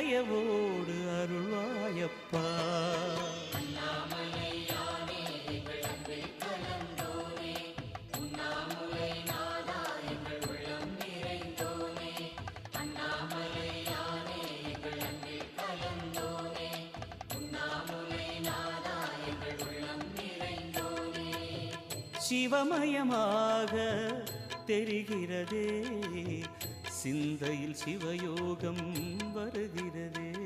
தயவோடு அருள்வாயப்பா சிவமயமாக தெரிகிறதே. சிந்தையில் சிவயோகம் வருகிறது.